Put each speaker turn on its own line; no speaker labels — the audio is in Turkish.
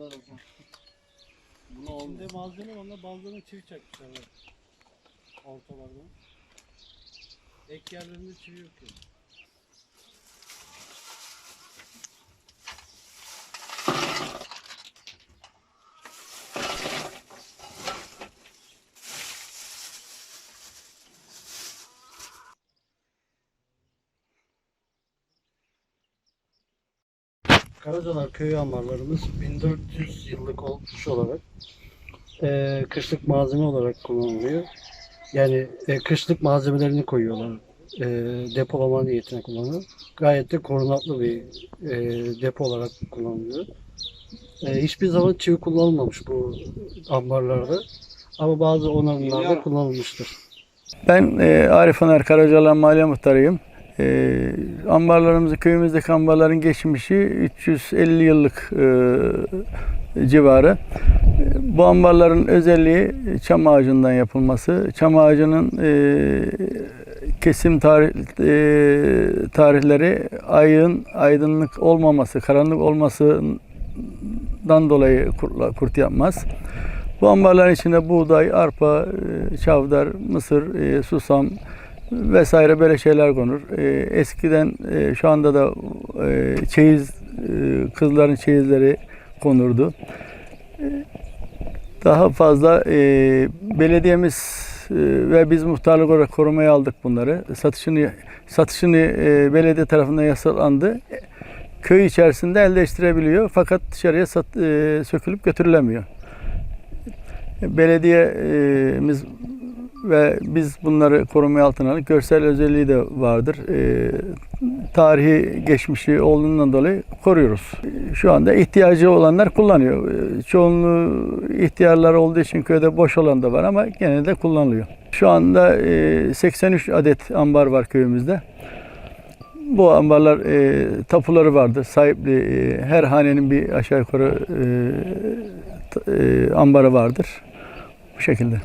O zaman. Buna olmuyor.
Şimdi malzeme onunla bazılarını çivi çakmışlar. Ortalardan. Ek yerlerinde çivi yok yani. Karacalar köyü ambarlarımız 1400 yıllık olmuş olarak eee, kışlık malzeme olarak kullanılıyor. Yani e, kışlık malzemelerini koyuyorlar. E, depolama niyetine kullanılıyor. Gayet de korunaklı bir e, depo olarak kullanılıyor. E, hiçbir zaman çivi kullanılmamış bu ambarlarda. Ama bazı onarımlarda kullanılmıştır.
Ben e, Arif Öner Karacalan Maliye Muhtarıyım. E, ambarlarımızı, köyümüzdeki ambarların geçmişi 350 yıllık e, civarı. Bu ambarların özelliği çam ağacından yapılması. Çam ağacının e, kesim tarih, e, tarihleri ayın aydınlık olmaması, karanlık olmasından dolayı kurt, kurt yapmaz. Bu ambarların içinde buğday, arpa, e, çavdar, mısır, e, susam vesaire böyle şeyler konur. E, Eskiden e, şu anda da e, çeyiz, e, kızların çeyizleri konurdu. E, Daha fazla e, belediyemiz e, ve biz muhtarlık olarak korumaya aldık bunları. Satışını satışını e, belediye tarafından yasalandı. Köy içerisinde elde değiştirebiliyor fakat dışarıya sat, e, sökülüp götürülemiyor belediyemiz ve biz bunları korumaya altına aldık. Görsel özelliği de vardır. Ee, tarihi geçmişi olduğundan dolayı koruyoruz. Şu anda ihtiyacı olanlar kullanıyor. Ee, Çoğunluğu ihtiyarlar olduğu için köyde boş olan da var ama gene de kullanılıyor. Şu anda e, 83 adet ambar var köyümüzde. Bu ambarlar e, tapuları vardır. Sahipli e, her hanenin bir aşağı yukarı e, e, ambarı vardır. Bu şekilde.